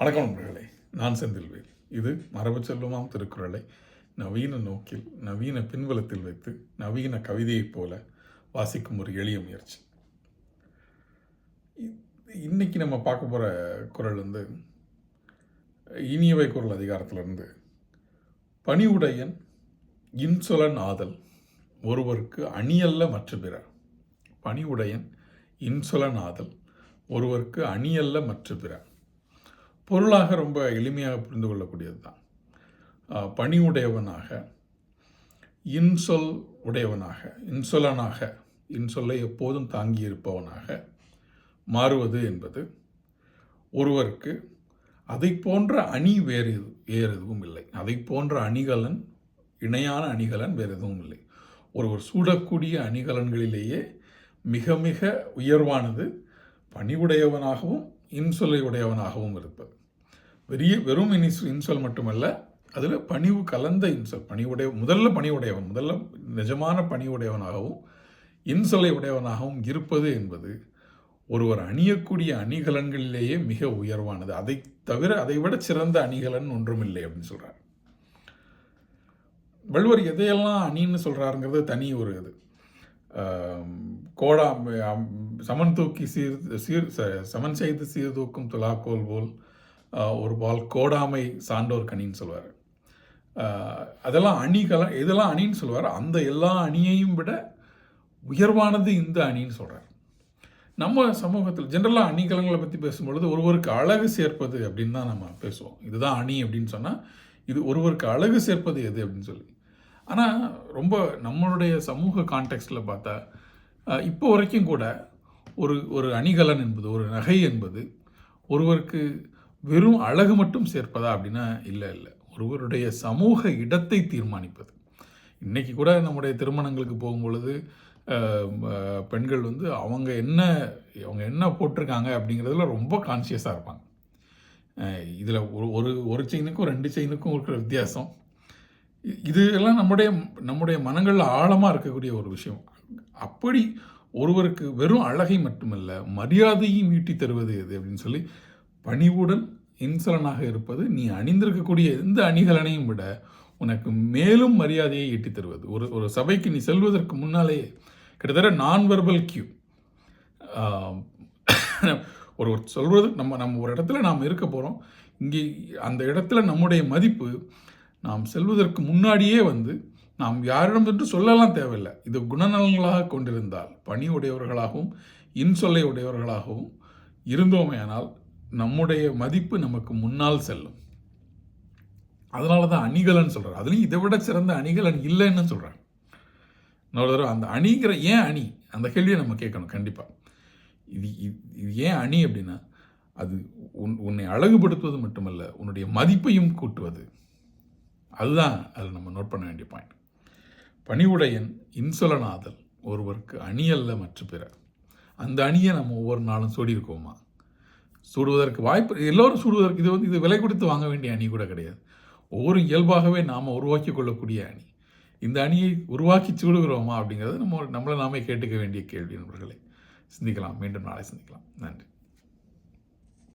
வணக்கம் நண்பர்களே நான் செந்தில்வேல். இது மரபு செல்வமாம் திருக்குறளை நவீன நோக்கில் நவீன பின்புலத்தில் வைத்து நவீன கவிதையைப் போல வாசிக்கும் ஒரு எளிய முயற்சி. இ- இன்னைக்கு நம்ம பார்க்க போகிற குறள் வந்து இனியவை குரல் அதிகாரத்திலிருந்து பணிவுடையன் இன்சொலன் ஆதல் ஒருவருக்கு அணியல்ல மற்ற பிற பணிவுடையன் இன்சொலன் ஆதல் ஒருவருக்கு அணியல்ல மற்ற பிற பொருளாக ரொம்ப எளிமையாக புரிந்து கொள்ளக்கூடியது தான் பணி உடையவனாக இன்சொல் உடையவனாக இன்சொலனாக இன்சொல்லை எப்போதும் தாங்கி இருப்பவனாக மாறுவது என்பது ஒருவருக்கு அதை போன்ற அணி வேறு எது வேறு எதுவும் இல்லை. அதை போன்ற அணிகலன் இணையான அணிகலன் வேறு எதுவும் இல்லை. ஒருவர் சூடக்கூடிய அணிகலன்களிலேயே மிக மிக உயர்வானது பணிவுடையவனாகவும் இன்சொலை உடையவனாகவும் இருப்பது. பெரிய வெறும் இனிஸ் இன்சொல் மட்டுமல்ல அதில் பணிவு கலந்த இன்சொல் பணிவுடைய முதல்ல பணிவுடையவன் முதல்ல நிஜமான பணிவுடையவனாகவும் இன்சொலை உடையவனாகவும் இருப்பது என்பது ஒருவர் அணியக்கூடிய அணிகலன்களிலேயே மிக உயர்வானது. அதை தவிர அதை விட சிறந்த அணிகலன் ஒன்றுமில்லை அப்படின்னு சொல்கிறார் வள்ளுவர் எதையெல்லாம் அணின்னு சொல்கிறாருங்கிறது தனி ஒரு இது. கோடா சமன் தூக்கி சீர் சீர் ச- சமன் செய்து சீர்தூக்கும் துலாக்கோல் போல் ஒரு பால் கோடாமை சான்றோர் கணின்னு சொல்லுவார் அதெல்லாம் அணிகளை இதெல்லாம் அணின்னு சொல்லுவார் அந்த எல்லா அணியையும் விட உயர்வானது இந்த அணின்னு சொல்கிறார் நம்ம சமூகத்தில் ஜென்ரலாக அணிகலங்களை பற்றி பேசும்பொழுது ஒருவருக்கு அழகு சேர்ப்பது அப்படின்னு தான் நம்ம பேசுவோம். இதுதான் அணி அப்படின்னு சொன்னால் இது ஒருவருக்கு அழகு சேர்ப்பது எது அப்படின்னு சொல்லி. ஆனால் ரொம்ப நம்மளுடைய சமூக கான்டெக்ஸ்டில் பார்த்தா இப்போ வரைக்கும் கூட ஒரு ஒரு அணிகலன் என்பது ஒரு நகை என்பது ஒருவருக்கு வெறும் அழகு மட்டும் சேர்ப்பதா அப்படின்னா இல்லை இல்லை. ஒருவருடைய சமூக இடத்தை தீர்மானிப்பது. இன்றைக்கி கூட நம்முடைய திருமணங்களுக்கு போகும்பொழுது பொழுது பெண்கள் வந்து அவங்க என்ன அவங்க என்ன போட்டிருக்காங்க அப்படிங்கிறதுல ரொம்ப கான்சியஸாக இருப்பாங்க. இதில் ஒரு ஒரு ஒரு செயினுக்கும் ரெண்டு செயினுக்கும் இருக்கிற வித்தியாசம். இது எல்லாம் நம்முடைய நம்முடைய மனங்களில் ஆழமாக இருக்கக்கூடிய ஒரு விஷயம். அப்படி ஒருவருக்கு வெறும் அழகை மட்டுமல்ல மரியாதையும் ஈட்டி தருவது எது அப்படின்னு சொல்லி பணிவுடன் இன்சலனாக இருப்பது நீ அணிந்திருக்கக்கூடிய எந்த அணிகலனையும் விட உனக்கு மேலும் மரியாதையை ஈட்டி தருவது. ஒரு ஒரு சபைக்கு நீ செல்வதற்கு முன்னாலேயே கிட்டத்தட்ட நான் வெர்பல் கியூ ஒரு ஒரு சொல்வது நம்ம நம்ம ஒரு இடத்துல நாம் இருக்க போகிறோம் இங்கே அந்த இடத்துல நம்முடைய மதிப்பு நாம் செல்வதற்கு முன்னாடியே வந்து நாம் யாரிடம் என்று சொல்லலாம் தேவையில்லை. இது குணநலன்களாக கொண்டிருந்தால் பணி உடையவர்களாகவும் இன்சொல்லை உடையவர்களாகவும் இருந்தோமேயானால் நம்முடைய மதிப்பு நமக்கு முன்னால் செல்லும். அதனால தான் அணிகலன் சொல்கிறார் அதுலேயும் இதை விட சிறந்த அணிகலன் இல்லைன்னு சொல்கிறாங்க இன்னொரு தடவை அந்த அணிங்கிற ஏன் அணி? அந்த கேள்வியை நம்ம கேட்கணும் கண்டிப்பாக இது இது- இது ஏன் அணி அப்படின்னா அது உன் உன்னை அழகுபடுத்துவது மட்டுமல்ல உன்னுடைய மதிப்பையும் கூட்டுவது. அதுதான் அதில் நம்ம நோட் பண்ண வேண்டிய பாயிண்ட் பணிவுடையன் இன்சொலனாதல் ஒருவருக்கு அணி அல்ல மற்ற பிற. அந்த அணியை நம்ம ஒவ்வொரு நாளும் சொல்லியிருக்கோமா சூடுவதற்கு வாய்ப்பு எல்லோரும் சூடுவதற்கு இது வந்து இது விலை கொடுத்து வாங்க வேண்டிய அணி கூட கிடையாது. ஒவ்வொரு இயல்பாகவே நாம் உருவாக்கி கொள்ளக்கூடிய அணி. இந்த அணியை உருவாக்கி சூடுகிறோமா அப்படிங்கிறது நம்ம நம்மளை நாமே கேட்டுக்க வேண்டிய கேள்வி நண்பர்களை. சிந்திக்கலாம் மீண்டும் நாளை சிந்திக்கலாம். நன்றி.